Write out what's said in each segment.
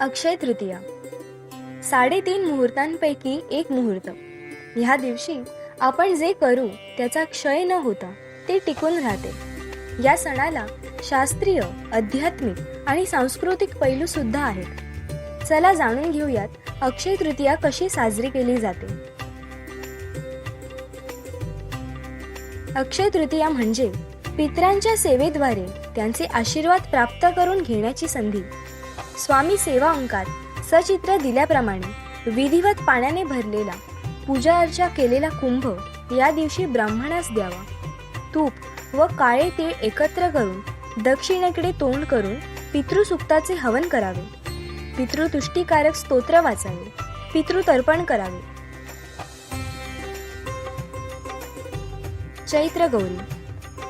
अक्षय तृतीया. साडेतीन मुहूर्तांपैकी एक मुहूर्त. ह्या दिवशी आपण जे करू त्याचा क्षय न होता ते टिकून राहते. या सणाला शास्त्रीय आध्यात्मिक आणि सांस्कृतिक पैलू सुद्धा आहेत. चला जाणून घेऊयात अक्षय तृतीया कशी साजरी केली जाते. अक्षय तृतीया म्हणजे पितरांच्या सेवेद्वारे त्यांचे आशीर्वाद प्राप्त करून घेण्याची संधी. स्वामी सेवा अंकात सचित्र दिल्याप्रमाणे विधिवत पाण्याने भरलेला पूजा अर्चा केलेला कुंभ या दिवशी ब्राह्मणास द्यावा. तूप व काळे तीळ एकत्र करून दक्षिणेकडे तोंड करून पितृसुक्ताचे हवन करावे. पितृतुष्टीकारक स्तोत्र वाचावे. पितृतर्पण करावे. चैत्र गौरी.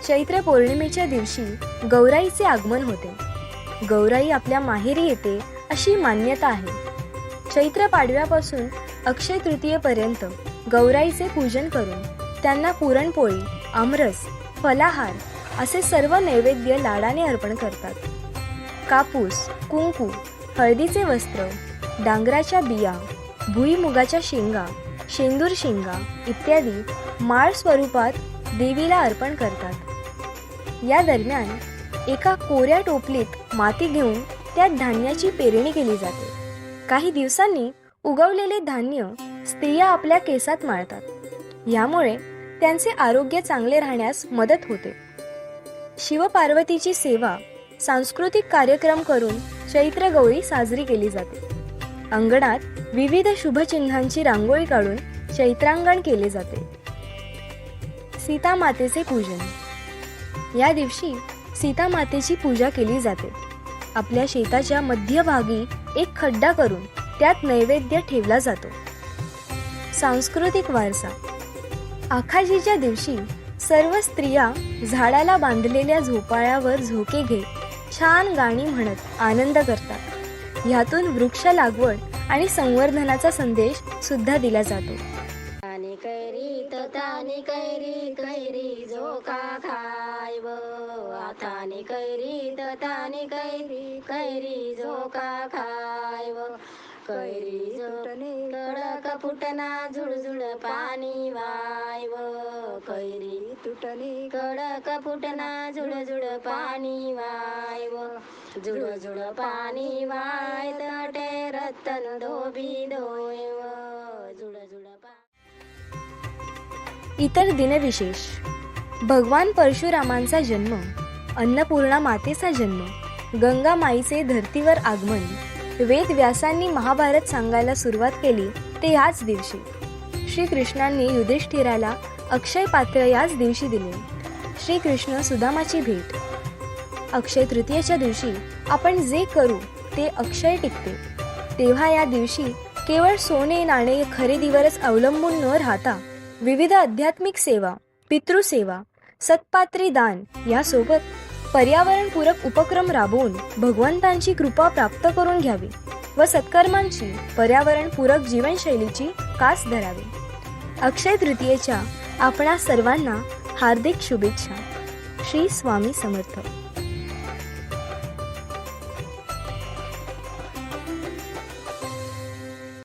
चैत्र पौर्णिमेच्या दिवशी गौराईचे आगमन होते. गौराई आपल्या माहेरी येते अशी मान्यता आहे. चैत्र पाडव्यापासून अक्षय तृतीयेपर्यंत गौराईचे पूजन करून त्यांना पुरणपोळी आमरस फलाहार असे सर्व नैवेद्य लाडाने अर्पण करतात. कापूस कुंकू हळदीचे वस्त्र डांगराच्या बिया भुईमुगाच्या शेंगा शेंदूर शेंगा इत्यादी माळ स्वरूपात देवीला अर्पण करतात. या दरम्यान एका कोऱ्या टोपलीत माती घेऊन त्यात धान्याची पेरणी केली जाते. काही दिवसांनी उगवलेले धान्य स्त्रिया आपल्या केसात माळतात. यामुळे त्यांचे आरोग्य चांगले राहण्यास मदत होते. शिवपार्वतीची सेवा सांस्कृतिक कार्यक्रम करून चैत्र गौरी साजरी केली जाते. अंगणात विविध शुभचिन्हांची रांगोळी काढून चैत्रांगण केले जाते. सीता मातेचे पूजन. या दिवशी सीता मातेची पूजा केली जाते. आपल्या शेताच्या मध्यभागी एक खड्डा करून त्यात नैवेद्य ठेवला जातो. सांस्कृतिक वारसा. आखाजीच्या दिवशी सर्व स्त्रिया झाडाला बांधलेल्या झोपाळ्यावर झोके घेत छान गाणी म्हणत आनंद करतात. ह्यातून वृक्ष लागवड आणि संवर्धनाचा संदेश सुद्धा दिला जातो. कैरी त कैरी कैरी झोका खा. आतानी कैरी त तानी कैरी कैरी झोका खायव. कैरी झोटणे कडक फुटना झुळझुळ पाणी वायव. कैरी तुटणे कडक फुटना झुळझुळ पाणी वायव. झुळझुळ पाणी वाय तटे रतन धोबी धोयव. झुळझुळ पा इतर दिनविशेष. भगवान परशुरामांचा जन्म अन्नपूर्णा मातेचा जन्म. गंगा माईचे धर्तीवर आगमन. वेद व्यासांनी महाभारत सांगायला सुरुवात केली ते याच दिवशी. श्रीकृष्णांनी युधिष्ठिराला अक्षय पात्र याच दिवशी दिले. श्रीकृष्ण सुदामाची भेट. अक्षय तृतीयेच्या दिवशी आपण जे करू ते अक्षय टिकते. तेव्हा या दिवशी केवळ सोने नाणे खरेदीवरच अवलंबून न राहता विविध आध्यात्मिक सेवा पितृसेवा सत्पात्री दान. यासोबत पर्यावरणपूरक उपक्रम राबवून भगवंतांची कृपा प्राप्त करून घ्यावी व सत्कर्मांची पर्यावरणपूरक जीवनशैलीची कास धरावी. अक्षय तृतीयेच्या आपणा सर्वांना हार्दिक शुभेच्छा. श्री स्वामी समर्थ.